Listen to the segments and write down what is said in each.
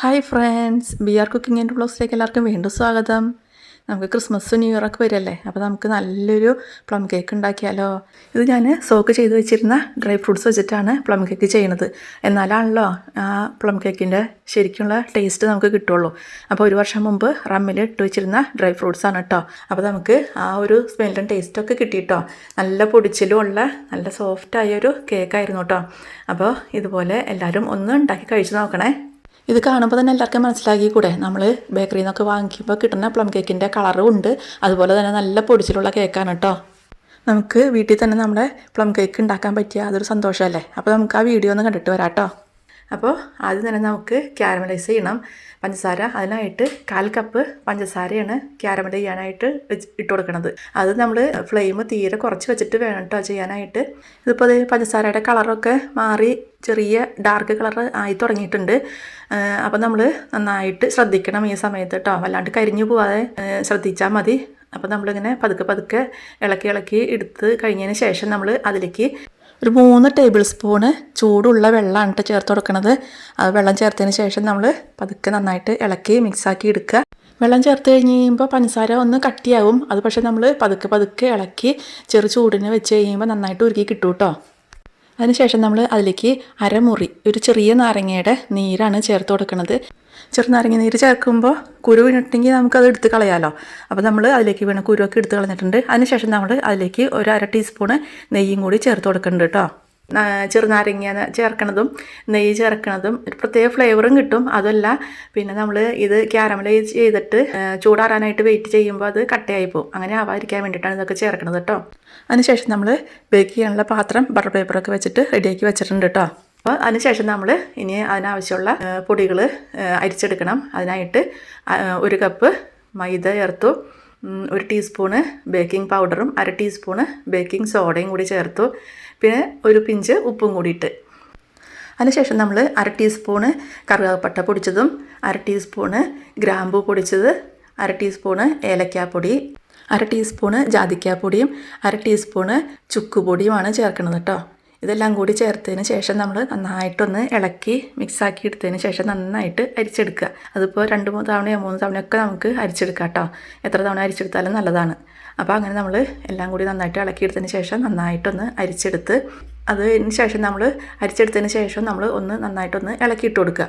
Hi friends B R cooking and ബ്ലോഗ്സിലേക്ക് എല്ലാവർക്കും വീണ്ടും സ്വാഗതം. നമുക്ക് ക്രിസ്മസും ന്യൂ ഇയറൊക്കെ വരല്ലേ അപ്പോൾ നമുക്ക് നല്ലൊരു പ്ലം കേക്ക് ഉണ്ടാക്കിയാലോ? ഇത് ഞാൻ സോക്ക് ചെയ്ത് വെച്ചിരുന്ന ഡ്രൈ ഫ്രൂട്ട്സ് വെച്ചിട്ടാണ് പ്ലം കേക്ക് ചെയ്യണത് എന്നാലാണല്ലോ ആ പ്ലം കേക്കിന്റെ ശരിക്കുള്ള ടേസ്റ്റ് നമുക്ക് കിട്ടുള്ളൂ. അപ്പോൾ ഒരു വർഷം മുമ്പ് റമ്മിൽ ഇട്ട് വെച്ചിരുന്ന ഡ്രൈ ഫ്രൂട്ട്സ് ആണ് കേട്ടോ അപ്പോൾ നമുക്ക് ആ ഒരു സ്മെല്ലും ടേസ്റ്റൊക്കെ കിട്ടിയിട്ടോ നല്ല പൊടിച്ചിലും ഉള്ള നല്ല സോഫ്റ്റായ ഒരു കേക്കായിരുന്നു കേട്ടോ അപ്പോൾ ഇതുപോലെ എല്ലാവരും ഒന്ന് ഉണ്ടാക്കി കഴിച്ച് നോക്കണേ. ഇത് കാണുമ്പോൾ തന്നെ എല്ലാവർക്കും മനസ്സിലാക്കി കൂടെ. നമ്മൾ ബേക്കറിയിൽ നിന്നൊക്കെ വാങ്ങിക്കുമ്പോൾ കിട്ടുന്ന പ്ലം കേക്കിന്റെ കളറും ഉണ്ട്. അതുപോലെ തന്നെ നല്ല പൊടിച്ചിലുള്ള കേക്കാണ് കേട്ടോ നമുക്ക് വീട്ടിൽ തന്നെ നമ്മുടെ പ്ലം കേക്ക് ഉണ്ടാക്കാൻ പറ്റിയ അതൊരു സന്തോഷമല്ലേ അപ്പോൾ നമുക്ക് ആ വീഡിയോ ഒന്ന് കണ്ടിട്ട് വരാം കേട്ടോ അപ്പോൾ ആദ്യം തന്നെ നമുക്ക് ക്യാരമലൈസ് ചെയ്യണം. പഞ്ചസാര അതിനായിട്ട് കാൽ കപ്പ് പഞ്ചസാരയാണ് ക്യാരമൽ ചെയ്യാനായിട്ട് ഇട്ട് കൊടുക്കുന്നത് അത് നമ്മൾ ഫ്ലെയിം തീരെ കുറച്ച് വെച്ചിട്ട് വേണം കേട്ടോ ചെയ്യാനായിട്ട്. ഇതിപ്പോൾ അത് പഞ്ചസാരയുടെ കളറൊക്കെ മാറി ചെറിയ ഡാർക്ക് കളർ ആയി തുടങ്ങിയിട്ടുണ്ട്. അപ്പോൾ നമ്മൾ നന്നായിട്ട് ശ്രദ്ധിക്കണം ഈ സമയത്ത് കേട്ടോ വല്ലാണ്ട് കരിഞ്ഞു പോവാതെ ശ്രദ്ധിച്ചാൽ മതി. അപ്പോൾ നമ്മളിങ്ങനെ പതുക്കെ പതുക്കെ ഇളക്കി ഇളക്കി എടുത്ത് കഴിഞ്ഞതിന് ശേഷം നമ്മൾ അതിലേക്ക് ഒരു മൂന്ന് ടേബിൾ സ്പൂണ് ചൂടുള്ള വെള്ളമാണ് കേട്ടോ ചേർത്ത് കൊടുക്കുന്നത് അത് വെള്ളം ചേർത്തതിന് ശേഷം നമ്മൾ പതുക്കെ നന്നായിട്ട് ഇളക്കി മിക്സാക്കി എടുക്കുക. വെള്ളം ചേർത്ത് കഴിഞ്ഞ് കഴിയുമ്പോൾ പഞ്ചസാര ഒന്ന് കട്ടിയാവും. അത് പക്ഷേ നമ്മൾ പതുക്കെ പതുക്കെ ഇളക്കി ചെറു ചൂടിന് വെച്ച് കഴിയുമ്പോൾ നന്നായിട്ട് ഉരുക്കി കിട്ടും കേട്ടോ അതിനുശേഷം നമ്മൾ അതിലേക്ക് അരമുറി ഒരു ചെറിയ നാരങ്ങയുടെ നീരാണ് ചേർത്ത് കൊടുക്കുന്നത് ചെറുനാരങ്ങ നീര് ചേർക്കുമ്പോൾ കുരു വീണിട്ടുണ്ടെങ്കിൽ നമുക്കത് എടുത്ത് കളയാമല്ലോ അപ്പോൾ നമ്മൾ അതിലേക്ക് വീണ കുരുവൊക്കെ എടുത്ത് കളഞ്ഞിട്ടുണ്ട്. അതിനുശേഷം നമ്മൾ അതിലേക്ക് ഒരു അര ടീസ്പൂണ് നെയ്യും കൂടി ചേർത്ത് കൊടുക്കുന്നുണ്ട് കേട്ടോ ചെറുനാരങ്ങ ചേർക്കണതും നെയ്യ് ചേർക്കണതും ഒരു പ്രത്യേക ഫ്ലേവറും കിട്ടും. അതല്ല പിന്നെ നമ്മൾ ഇത് ക്യാരമലൈസ് ചെയ്തിട്ട് ചൂടാറാനായിട്ട് വെയിറ്റ് ചെയ്യുമ്പോൾ അത് കട്ടയായി പോകും അങ്ങനെ ആവാതിരിക്കാൻ വേണ്ടിയിട്ടാണ് ഇതൊക്കെ ചേർക്കുന്നത് കേട്ടോ അതിനുശേഷം നമ്മൾ ബേക്ക് ചെയ്യാനുള്ള പാത്രം ബട്ടർ പേപ്പറൊക്കെ വെച്ചിട്ട് റെഡിയാക്കി വെച്ചിട്ടുണ്ട് കേട്ടോ അപ്പോൾ അതിനുശേഷം നമ്മൾ ഇനി അതിനാവശ്യമുള്ള പൊടികൾ അരിച്ചെടുക്കണം. അതിനായിട്ട് ഒരു കപ്പ് മൈദ ചേർത്തു. ഒരു ടീസ്പൂണ് ബേക്കിംഗ് പൗഡറും അര ടീസ്പൂണ് ബേക്കിംഗ് സോഡയും കൂടി ചേർത്തു. പിന്നെ ഒരു പിഞ്ച് ഉപ്പും കൂടിയിട്ട് അതിനുശേഷം നമ്മൾ അര ടീസ്പൂണ് കറുകപ്പട്ട പൊടിച്ചതും അര ടീസ്പൂണ് ഗ്രാമ്പു പൊടിച്ചത് അര ടീസ്പൂണ് ഏലക്കാപ്പൊടി അര ടീസ്പൂണ് ജാതിക്കാപ്പൊടിയും അര ടീസ്പൂണ് ചുക്കുപൊടിയുമാണ് ചേർക്കുന്നത് കേട്ടോ ഇതെല്ലാം കൂടി ചേർത്തതിന് ശേഷം നമ്മൾ നന്നായിട്ടൊന്ന് ഇളക്കി മിക്സാക്കി എടുത്തതിന് ശേഷം നന്നായിട്ട് അരിച്ചെടുക്കുക. അതിപ്പോൾ രണ്ട് മൂന്ന് തവണയോ മൂന്ന് തവണയൊക്കെ നമുക്ക് അരിച്ചെടുക്കാം കേട്ടോ. എത്ര തവണ അരിച്ചെടുത്താലും നല്ലതാണ്. അപ്പോൾ അങ്ങനെ നമ്മൾ എല്ലാം കൂടി നന്നായിട്ട് ഇളക്കിയെടുത്തതിന് ശേഷം നന്നായിട്ടൊന്ന് അരിച്ചെടുത്ത് അതിന് ശേഷം നമ്മൾ അരിച്ചെടുത്തതിന് ശേഷം നമ്മൾ ഒന്ന് നന്നായിട്ടൊന്ന് ഇളക്കിയിട്ട് കൊടുക്കുക.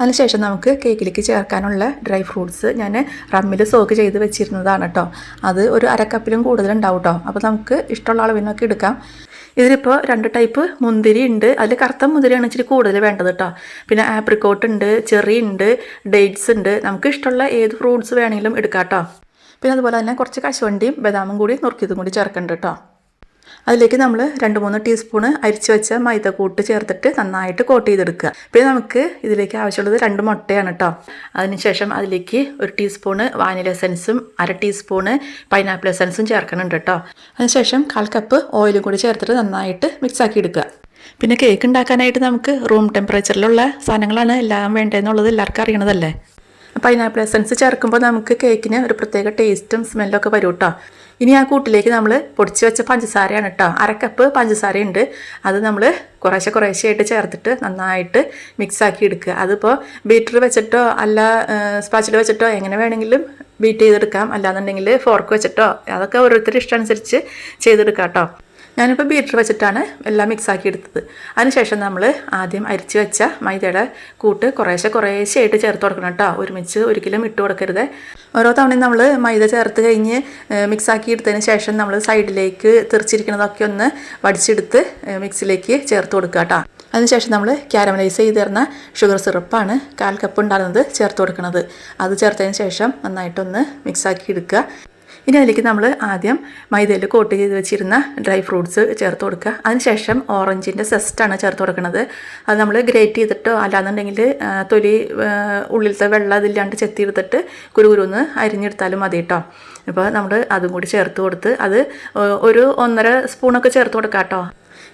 അതിനുശേഷം നമുക്ക് കേക്കിലേക്ക് ചേർക്കാനുള്ള ഡ്രൈ ഫ്രൂട്ട്സ് ഞാൻ റമ്മിൽ സോക്ക് ചെയ്ത് വെച്ചിരുന്നതാണ് കേട്ടോ. അത് ഒരു അരക്കപ്പിലും കൂടുതലുണ്ടാവും കേട്ടോ. അപ്പോൾ നമുക്ക് ഇഷ്ടമുള്ള അളവിനൊക്കെ എടുക്കാം. ഇതിലിപ്പോൾ രണ്ട് ടൈപ്പ് മുന്തിരി ഉണ്ട്. അതിൽ കറുത്ത മുന്തിരിയാണ് ഇച്ചിരി കൂടുതൽ വേണ്ടത് കേട്ടോ. പിന്നെ ആപ്രിക്കോട്ട് ഉണ്ട് ചെറി ഉണ്ട് ഡേറ്റ്സ് ഉണ്ട്. നമുക്ക് ഇഷ്ടമുള്ള ഏത് ഫ്രൂട്ട്സ് വേണമെങ്കിലും എടുക്കാം കേട്ടോ. പിന്നെ അതുപോലെ തന്നെ കുറച്ച് കശുവണ്ടിയും ബദാമും കൂടി നുറുക്കിയതും കൂടി ചേർക്കുന്നുണ്ട് കേട്ടോ. അതിലേക്ക് നമ്മൾ രണ്ട് മൂന്ന് ടീസ്പൂണ് അരിച്ച് വെച്ച മൈദക്കൂട്ട് ചേർത്തിട്ട് നന്നായിട്ട് കോട്ട് ചെയ്തെടുക്കുക. പിന്നെ നമുക്ക് ഇതിലേക്ക് ആവശ്യമുള്ളത് രണ്ട് മുട്ടയാണ് കേട്ടോ അതിനുശേഷം അതിലേക്ക് ഒരു ടീസ്പൂണ് വാനില എസൻസും അര ടീസ്പൂണ് പൈനാപ്പിൾ എസൻസും ചേർക്കുന്നുണ്ട് കേട്ടോ അതിനുശേഷം കാൽ കപ്പ് ഓയിലും കൂടി ചേർത്തിട്ട് നന്നായിട്ട് മിക്സാക്കി എടുക്കുക. പിന്നെ കേക്ക് ഉണ്ടാക്കാനായിട്ട് നമുക്ക് റൂം ടെമ്പറേച്ചറിലുള്ള സാധനങ്ങളാണ് എല്ലാം വേണ്ടതെന്നുള്ളത് എല്ലാവർക്കും അറിയണതല്ലേ? പൈനാപ്പിൾ എസൻസ് ചേർക്കുമ്പോൾ നമുക്ക് കേക്കിന് ഒരു പ്രത്യേക ടേസ്റ്റും സ്മെല്ലൊക്കെ വരും കേട്ടോ ഇനി ആ കൂട്ടിലേക്ക് നമ്മൾ പൊടിച്ച് വെച്ച പഞ്ചസാരയാണ് കേട്ടോ അരക്കപ്പ് പഞ്ചസാരയുണ്ട്. അത് നമ്മൾ കുറേശ്ശെ കുറേശ്ശെ ആയിട്ട് ചേർത്തിട്ട് നന്നായിട്ട് മിക്സാക്കി എടുക്കുക. അതിപ്പോൾ ബീറ്റർ വെച്ചിട്ടോ അല്ല സ്പാച്ചിൽ വെച്ചിട്ടോ എങ്ങനെ വേണമെങ്കിലും ബീറ്റ് ചെയ്തെടുക്കാം. അല്ലാന്നുണ്ടെങ്കിൽ ഫോർക്ക് വെച്ചിട്ടോ അതൊക്കെ ഓരോരുത്തരുടെ ഇഷ്ടം അനുസരിച്ച് ചെയ്തെടുക്കാം കേട്ടോ ഞാനിപ്പോൾ ബീറ്റർ വെച്ചിട്ടാണ് എല്ലാം മിക്സാക്കി എടുത്തത്. അതിനുശേഷം നമ്മൾ ആദ്യം അരിച്ച് വെച്ച മൈദയുടെ കൂട്ട് കുറേശ്ശെ ആയിട്ട് ചേർത്ത് കൊടുക്കണം കേട്ടോ ഒരുമിച്ച് ഒരിക്കലും ഇട്ട് കൊടുക്കരുത്. ഓരോ തവണയും നമ്മൾ മൈദ ചേർത്ത് കഴിഞ്ഞ് മിക്സാക്കി എടുത്തതിന് ശേഷം നമ്മൾ സൈഡിലേക്ക് തെറിച്ചിരിക്കുന്നതൊക്കെ ഒന്ന് വടിച്ചെടുത്ത് മിക്സിലേക്ക് ചേർത്ത് കൊടുക്കുക കേട്ടോ അതിനുശേഷം നമ്മൾ ക്യാരമലൈസ് ചെയ്ത് തരുന്ന ഷുഗർ സിറപ്പാണ് കാൽ കപ്പ് ഉണ്ടാകുന്നത് ചേർത്ത് കൊടുക്കുന്നത് അത് ചേർത്തതിന് ശേഷം നന്നായിട്ടൊന്ന് മിക്സാക്കി എടുക്കുക. ഇനി അതിലേക്ക് നമ്മൾ ആദ്യം മൈദയിൽ കോട്ട് ചെയ്ത് വെച്ചിരുന്ന ഡ്രൈ ഫ്രൂട്ട്സ് ചേർത്ത് കൊടുക്കുക. അതിനുശേഷം ഓറഞ്ചിന്റെ സെസ്റ്റാണ് ചേർത്ത് കൊടുക്കുന്നത്. അത് നമ്മൾ ഗ്രേറ്റ് ചെയ്തിട്ടോ അല്ലാന്നുണ്ടെങ്കിൽ തൊലി ഉള്ളിലത്തെ വെള്ളം അതില്ലാണ്ട് ചെത്തിയെടുത്തിട്ട് കുരുകുരുന്ന് അരിഞ്ഞെടുത്താലും മതി കേട്ടോ അപ്പോൾ നമ്മൾ അതും കൂടി ചേർത്ത് കൊടുത്ത് അത് ഒരു ഒന്നര സ്പൂണൊക്കെ ചേർത്ത് കൊടുക്കാം കേട്ടോ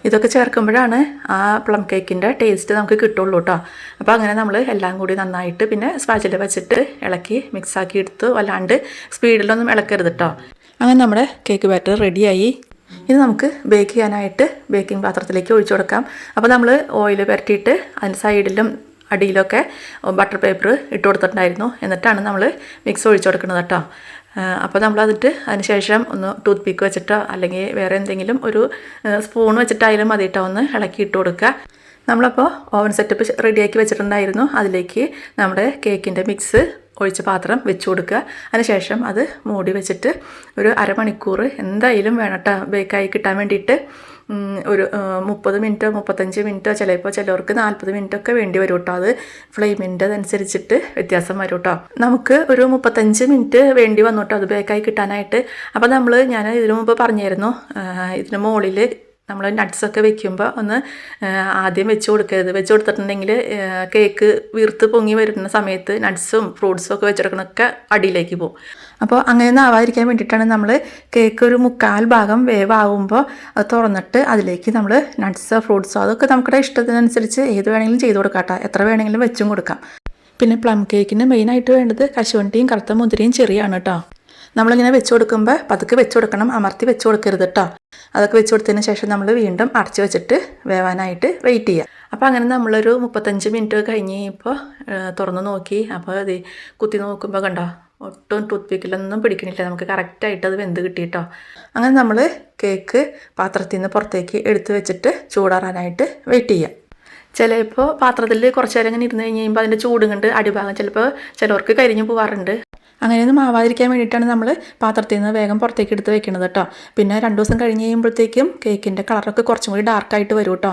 ഇതൊക്കെ ചേർക്കുമ്പോഴാണ് ആ പ്ലം കേക്കിന്റെ ടേസ്റ്റ് നമുക്ക് കിട്ടുള്ളൂ കേട്ടോ അപ്പോൾ അങ്ങനെ നമ്മൾ എല്ലാം കൂടി നന്നായിട്ട് പിന്നെ സ്പാച്ചിൽ വെച്ചിട്ട് ഇളക്കി മിക്സാക്കി എടുത്ത്. വല്ലാണ്ട് സ്പീഡിലൊന്നും ഇളക്കരുത് കേട്ടോ അങ്ങനെ നമ്മുടെ കേക്ക് ബാറ്റർ റെഡിയായി ഇത് നമുക്ക് ബേക്ക് ചെയ്യാനായിട്ട് ബേക്കിംഗ് പാത്രത്തിലേക്ക് ഒഴിച്ചു കൊടുക്കാം. അപ്പോൾ നമ്മൾ ഓയിൽ പുരട്ടിയിട്ട് അതിന്റെ സൈഡിലും അടിയിലൊക്കെ ബട്ടർ പേപ്പർ ഇട്ട് കൊടുത്തിട്ടുണ്ടായിരുന്നു. എന്നിട്ടാണ് നമ്മൾ മിക്സ് ഒഴിച്ചു കൊടുക്കുന്നത് കേട്ടോ അപ്പോൾ നമ്മൾ അതിട്ട് അതിന് ശേഷം ഒന്ന് ടൂത്ത് പിക്ക് വെച്ചിട്ടോ അല്ലെങ്കിൽ വേറെ എന്തെങ്കിലും ഒരു സ്പൂൺ വെച്ചിട്ടായാലും മതിയിട്ടോ ഒന്ന് ഇളക്കി ഇട്ട് കൊടുക്കുക നമ്മളപ്പോൾ ഓവൻ സെറ്റപ്പ് റെഡിയാക്കി വെച്ചിട്ടുണ്ടായിരുന്നു. അതിലേക്ക് നമ്മുടെ കേക്കിന്റെ മിക്സ് ഒഴിച്ച പാത്രം വെച്ച് കൊടുക്കുക അതിനുശേഷം അത് മൂടി വെച്ചിട്ട് ഒരു അരമണിക്കൂർ എന്തായാലും വേണം കേട്ടോ ബേക്കായി കിട്ടാൻ വേണ്ടിയിട്ട്. ഒരു മുപ്പത് മിനിറ്റോ മുപ്പത്തഞ്ച് മിനിറ്റോ ചിലപ്പോൾ ചിലവർക്ക് നാൽപ്പത് മിനിറ്റ് ഒക്കെ വേണ്ടി വരും കേട്ടോ അത് ഫ്ലെയിമിന്റെ അതനുസരിച്ചിട്ട് വ്യത്യാസം വരും കേട്ടോ നമുക്ക് ഒരു മുപ്പത്തഞ്ച് മിനിറ്റ് വേണ്ടി വന്നു കേട്ടോ അത് ബേക്കായി കിട്ടാനായിട്ട്. അപ്പോൾ നമ്മൾ ഞാൻ ഇതിനു മുമ്പ് പറഞ്ഞായിരുന്നു ഇതിന് മുകളിൽ നമ്മൾ നട്ട്സൊക്കെ വെക്കുമ്പോൾ ഒന്ന് ആദ്യം വെച്ച് കൊടുക്കരുത്. വെച്ച് കൊടുത്തിട്ടുണ്ടെങ്കിൽ കേക്ക് വീർത്ത് പൊങ്ങി വരുന്ന സമയത്ത് നട്ട്സും ഫ്രൂട്ട്സും ഒക്കെ വെച്ചെടുക്കണമൊക്കെ അടിയിലേക്ക് പോകും. അപ്പോൾ അങ്ങനെ ആവാതിരിക്കാൻ വേണ്ടിയിട്ടാണ് നമ്മൾ കേക്ക് ഒരു മുക്കാൽ ഭാഗം വേവാകുമ്പോൾ അത് തുറന്നിട്ട് അതിലേക്ക് നമ്മൾ നട്ട്സോ ഫ്രൂട്ട്സോ അതൊക്കെ നമ്മുടെ ഇഷ്ടത്തിനനുസരിച്ച് ഏത് വേണമെങ്കിലും ചെയ്ത് കൊടുക്കാം എത്ര വേണമെങ്കിലും വെച്ചും കൊടുക്കാം. പിന്നെ പ്ലം കേക്കിന് മെയിനായിട്ട് വേണ്ടത് കശുവണ്ടിയും കറുത്ത മുന്തിരിയും ചെറിയാണ് കേട്ടോ. നമ്മളിങ്ങനെ വെച്ച് കൊടുക്കുമ്പോൾ പതുക്കെ വെച്ച് കൊടുക്കണം. അമർത്തി വെച്ച് കൊടുക്കരുത് കേട്ടോ. അതൊക്കെ വെച്ച് കൊടുത്തതിന് ശേഷം നമ്മൾ വീണ്ടും അടച്ചു വെച്ചിട്ട് വേവാനായിട്ട് വെയിറ്റ് ചെയ്യുക അപ്പോൾ അങ്ങനെ നമ്മളൊരു മുപ്പത്തഞ്ച് മിനിറ്റ് കഴിഞ്ഞ് ഇപ്പോൾ തുറന്ന് നോക്കി. അപ്പോൾ അത് കുത്തി നോക്കുമ്പോൾ കണ്ടോ ഒട്ടും ടൂത്ത് പിക്കിലൊന്നും പിടിക്കണില്ല. നമുക്ക് കറക്റ്റായിട്ട് അത് വെന്ത് കിട്ടിയിട്ടോ അങ്ങനെ നമ്മൾ കേക്ക് പാത്രത്തിൽ നിന്ന് പുറത്തേക്ക് എടുത്തു വെച്ചിട്ട് ചൂടാറാനായിട്ട് വെയിറ്റ് ചെയ്യാം. ചിലപ്പോൾ പാത്രത്തിൽ കുറച്ച് നേരം ഇങ്ങനെ ഇരുന്ന് കഴിഞ്ഞ് കഴിയുമ്പോൾ അതിന്റെ ചൂടും കൊണ്ട് അടിഭാഗം ചിലപ്പോൾ ചിലവർക്ക് കരിഞ്ഞു പോകാറുണ്ട് അങ്ങനെയൊന്നും ആവാതിരിക്കാൻ വേണ്ടിയിട്ടാണ് നമ്മൾ പാത്രത്തിൽ നിന്ന് വേഗം പുറത്തേക്ക് എടുത്ത് വെക്കുന്നത് കേട്ടോ പിന്നെ രണ്ട് ദിവസം കഴിഞ്ഞ് കഴിയുമ്പോഴത്തേക്കും കേക്കിന്റെ കളറൊക്കെ കുറച്ചും കൂടി ഡാർക്കായിട്ട് വരും കേട്ടോ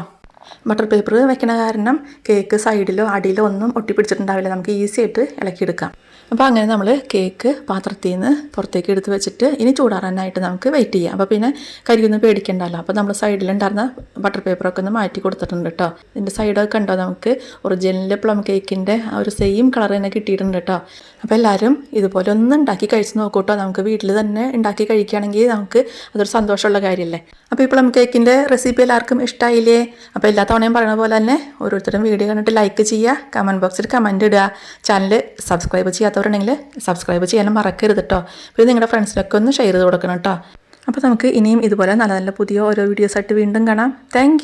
ബട്ടർ പേപ്പർ വെക്കണ കാരണം കേക്ക് സൈഡിലോ അടിയിലോ ഒന്നും ഒട്ടിപ്പിടിച്ചിട്ടുണ്ടാവില്ല. നമുക്ക് ഈസി ആയിട്ട് ഇളക്കിയെടുക്കാം. അപ്പോൾ അങ്ങനെ നമ്മൾ കേക്ക് പാത്രത്തിൽ നിന്ന് പുറത്തേക്ക് എടുത്ത് വെച്ചിട്ട് ഇനി ചൂടാറാനായിട്ട് നമുക്ക് വെയിറ്റ് ചെയ്യാം. അപ്പോൾ പിന്നെ കരിയൊന്നും പേടിക്കണ്ടല്ലോ. അപ്പോൾ നമ്മൾ സൈഡിലുണ്ടായിരുന്ന ബട്ടർ പേപ്പറൊക്കെ ഒന്ന് മാറ്റി കൊടുത്തിട്ടുണ്ട് കേട്ടോ. ഇതിന്റെ സൈഡൊക്കെ കണ്ടോ? നമുക്ക് ഒറിജിനൽ പ്ലം കേക്കിന്റെ ആ ഒരു സെയിം കളർ തന്നെ കിട്ടിയിട്ടുണ്ട് കേട്ടോ. അപ്പോൾ എല്ലാവരും ഇതുപോലെ ഒന്ന് ഉണ്ടാക്കി കഴിച്ച് നോക്കൂ കേട്ടോ. നമുക്ക് വീട്ടിൽ തന്നെ ഉണ്ടാക്കി കഴിക്കുകയാണെങ്കിൽ നമുക്ക് അതൊരു സന്തോഷമുള്ള കാര്യമല്ലേ? അപ്പോൾ ഈ പ്ലം കേക്കിന്റെ റെസിപ്പി എല്ലാവർക്കും ഇഷ്ടമായില്ലേ അപ്പോൾ എല്ലാ തവണയും പറയുന്ന പോലെ തന്നെ ഓരോരുത്തരും വീഡിയോ കണ്ടിട്ട് ലൈക്ക് ചെയ്യുക കമന്റ് ബോക്സിൽ കമന്റ് ഇടുക. ചാനൽ സബ്സ്ക്രൈബ് ചെയ്യാത്തവരുണ്ടെങ്കിൽ സബ്സ്ക്രൈബ് ചെയ്യാനും മറക്കരുത് കേട്ടോ പിന്നെ നിങ്ങളുടെ ഫ്രണ്ട്സിനൊക്കെ ഒന്ന് ഷെയർ ചെയ്ത് കൊടുക്കണം കേട്ടോ അപ്പോൾ നമുക്ക് ഇനിയും ഇതുപോലെ നല്ല നല്ല പുതിയ ഓരോ വീഡിയോസായിട്ട് വീണ്ടും കാണാം. താങ്ക്